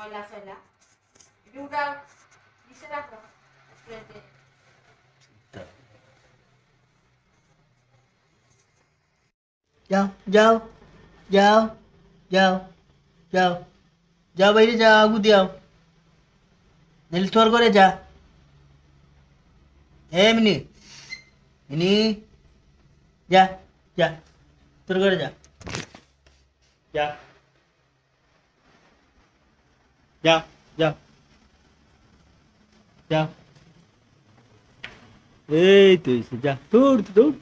मला असायला देऊ डाव दिसे दाखव. जाओ जाओ जाओ जाओ जाओ. जाओ बहिणी जा आगू द्याव नेली थोर करे जा. हे मिनी. मिनी. जा जा. थोर करे जा. जा. যাও যাও যাও এই তো যা দৌড় দৌড়